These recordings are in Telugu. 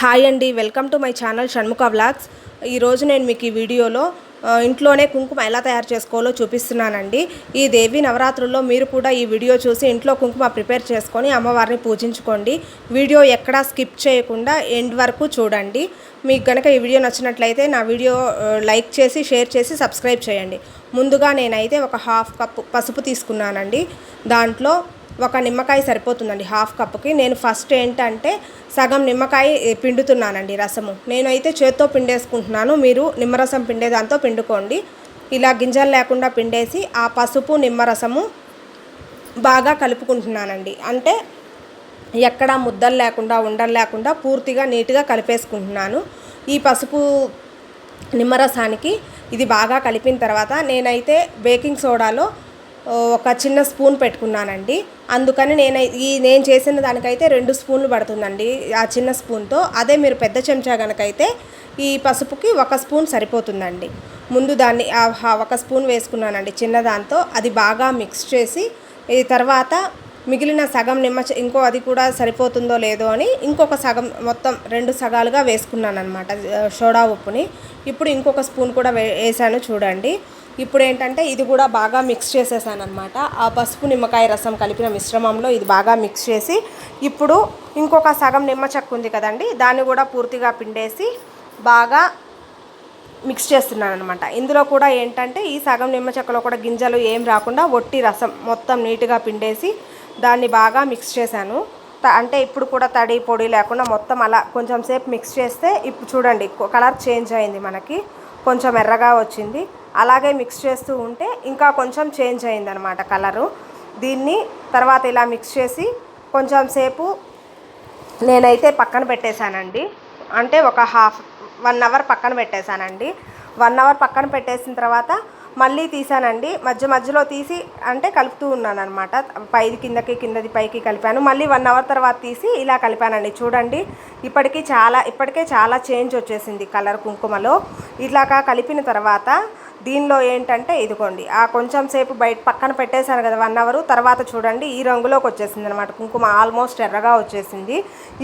హాయ్ అండి welcome to my channel Shanmukha vlogs. ఈరోజు నేను మీకు ఈ వీడియోలో ఇంట్లోనే కుంకుమ ఎలా తయారు చేసుకోవాలో చూపిస్తున్నానండి. ఈ దేవి నవరాత్రుల్లో మీరు కూడా ఈ వీడియో చూసి ఇంట్లో కుంకుమ ప్రిపేర్ చేసుకొని అమ్మవారిని పూజించుకోండి. వీడియో ఎక్కడా స్కిప్ చేయకుండా ఎండ్ వరకు చూడండి. మీకు గనక ఈ వీడియో నచ్చినట్లయితే నా వీడియో లైక్ చేసి షేర్ చేసి సబ్స్క్రైబ్ చేయండి. ముందుగా నేనైతే ఒక హాఫ్ కప్ పసుపు తీసుకున్నానండి. దాంట్లో ఒక నిమ్మకాయ సరిపోతుందండి హాఫ్ కప్కి నేను ఫస్ట్ ఏంటంటే సగం నిమ్మకాయ పిండుతున్నానండి రసము. నేనైతే చేత్తో పిండేసుకుంటున్నాను. మీరు నిమ్మరసం పిండే దాంతో పిండుకోండి. ఇలా గింజలు లేకుండా పిండేసి ఆ పసుపు నిమ్మరసము బాగా కలుపుకుంటున్నానండి. అంటే ఎక్కడ ముద్దలు లేకుండా ఉండలు లేకుండా పూర్తిగా నీట్గా కలిపేసుకుంటున్నాను. ఈ పసుపు నిమ్మరసానికి ఇది బాగా కలిపిన తర్వాత నేనైతే బేకింగ్ సోడాలో ఒక చిన్న స్పూన్ పెట్టుకున్నానండి. అందుకని నేను ఈ నేను చేసిన దానికైతే రెండు స్పూన్లు పడుతుందండి ఆ చిన్న స్పూన్తో. అదే మీరు పెద్ద చెంచా కనుకైతే ఈ పసుపుకి ఒక స్పూన్ సరిపోతుందండి. ముందు దాన్ని ఒక స్పూన్ వేసుకున్నానండి చిన్న దాంతో. అది బాగా మిక్స్ చేసి ఈ తర్వాత మిగిలిన సగం నిమ్మ ఇంకో అది కూడా సరిపోతుందో లేదో అని ఇంకొక సగం మొత్తం రెండు సగాలుగా వేసుకున్నాను అనమాట సోడా ఉప్పుని. ఇప్పుడు ఇంకొక స్పూన్ కూడా వే వేసాను చూడండి. ఇప్పుడు ఏంటంటే ఇది కూడా బాగా మిక్స్ చేసేసాను అనమాట ఆ పసుపు నిమ్మకాయ రసం కలిపిన మిశ్రమంలో ఇది బాగా మిక్స్ చేసి ఇప్పుడు ఇంకొక సగం నిమ్మ చెక్క ఉంది కదండి దాన్ని కూడా పూర్తిగా పిండేసి బాగా మిక్స్ చేస్తున్నాను అనమాట ఇందులో కూడా ఏంటంటే ఈ సగం నిమ్మ చెక్కలో కూడా గింజలు ఏం రాకుండా ఒట్టి రసం మొత్తం నీట్గా పిండేసి దాన్ని బాగా మిక్స్ చేశాను. అంటే ఇప్పుడు కూడా తడి పొడి లేకుండా మొత్తం అలా కొంచెం సేపు మిక్స్ చేస్తే ఇప్పుడు చూడండి కలర్ చేంజ్ అయింది మనకి. కొంచెం ఎర్రగా వచ్చింది. అలాగే మిక్స్ చేస్తూ ఉంటే ఇంకా కొంచెం చేంజ్ అయిందనమాట కలరు దీన్ని తర్వాత ఇలా మిక్స్ చేసి కొంచెం సేపు నేనైతే పక్కన పెట్టేశానండి. అంటే ఒక హాఫ్ వన్ అవర్ పక్కన పెట్టేశానండి. వన్ అవర్ పక్కన పెట్టేసిన తర్వాత మళ్ళీ తీసానండి మధ్య మధ్యలో తీసి అంటే కలుపుతూ ఉన్నాను అనమాట పైది కిందకి కిందది పైకి కలిపాను. మళ్ళీ వన్ అవర్ తర్వాత తీసి ఇలా కలిపానండి. చూడండి ఇప్పటికీ చాలా ఇప్పటికే చాలా చేంజ్ వచ్చేసింది కలర్ కుంకుమలో. ఇలాగా కలిపిన తర్వాత దీనిలో ఏంటంటే ఇదిగోండి ఆ కొంచెం సేపు బయట పక్కన పెట్టేశాను కదా వన్ అవర్ తర్వాత చూడండి ఈ రంగులోకి వచ్చేసింది అనమాట కుంకుమ ఆల్మోస్ట్ ఎర్రగా వచ్చేసింది.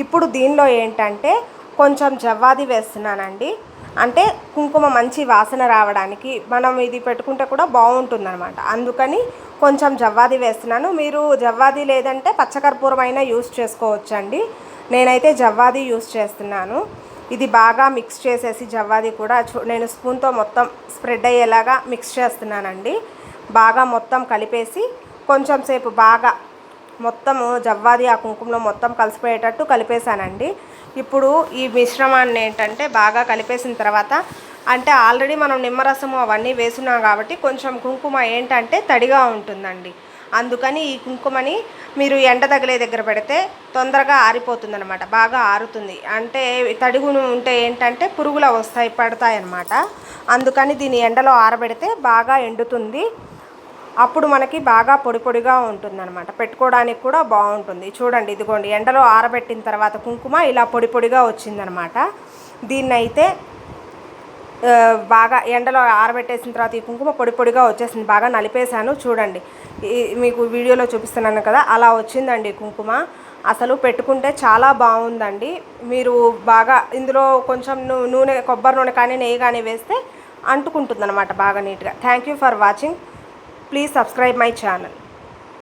ఇప్పుడు దీనిలో ఏంటంటే కొంచెం జవ్వాది వేస్తున్నానండి. అంటే కుంకుమ మంచి వాసన రావడానికి మనం ఇది పెట్టుకుంటే కూడా బాగుంటుంది అనమాట అందుకని కొంచెం జవ్వాది వేస్తున్నాను. మీరు జవ్వాది లేదంటే పచ్చకర్పూరం అయినా యూస్ చేసుకోవచ్చండి. నేనైతే జవ్వాది యూస్ చేస్తున్నాను. ఇది బాగా మిక్స్ చేసేసి జవ్వాది కూడా చూ- నేను స్పూన్తో మొత్తం స్ప్రెడ్ అయ్యేలాగా మిక్స్ చేస్తున్నానండి. బాగా మొత్తం కలిపేసి కొంచెం సేపు బాగా మొత్తము జవ్వాది ఆ కుంకుమలో మొత్తం కలిసిపోయేటట్టు కలిపేశానండి. ఇప్పుడు ఈ మిశ్రమాన్ని ఏంటంటే బాగా కలిపేసిన తర్వాత అంటే ఆల్రెడీ మనం నిమ్మరసము అవన్నీ వేసున్నాం కాబట్టి కొంచెం కుంకుమ ఏంటంటే తడిగా ఉంటుందండి. అందుకని ఈ కుంకుమని మీరు ఎండ తగిలే దగ్గర పెడితే తొందరగా ఆరిపోతుంది అనమాట బాగా ఆరుతుంది. అంటే తడిగును ఉంటే ఏంటంటే పురుగులు వస్తాయి పడతాయి అన్నమాట. అందుకని దీన్ని ఎండలో ఆరబెడితే బాగా ఎండుతుంది. అప్పుడు మనకి బాగా పొడి పొడిగా ఉంటుందన్నమాట. పెట్టుకోవడానికి కూడా బాగుంటుంది. చూడండి ఇదిగోండి ఎండలో ఆరబెట్టిన తర్వాత కుంకుమ ఇలా పొడి పొడిగా వచ్చిందనమాట దీన్నైతే బాగా ఎండలో ఆరబెట్టేసిన తర్వాత ఈ కుంకుమ పొడి పొడిగా వచ్చేసింది. బాగా నలిపేశాను. చూడండి. మీకు వీడియోలో చూపిస్తున్నాను కదా అలా వచ్చిందండి కుంకుమ. అసలు పెట్టుకుంటే చాలా బాగుందండి. మీరు బాగా ఇందులో కొంచెం నూనె కొబ్బరి నూనె కానీ నెయ్యి కానీ వేస్తే అంటుకుంటుంది అనమాట బాగా నీట్గా. Thank you for watching please subscribe my channel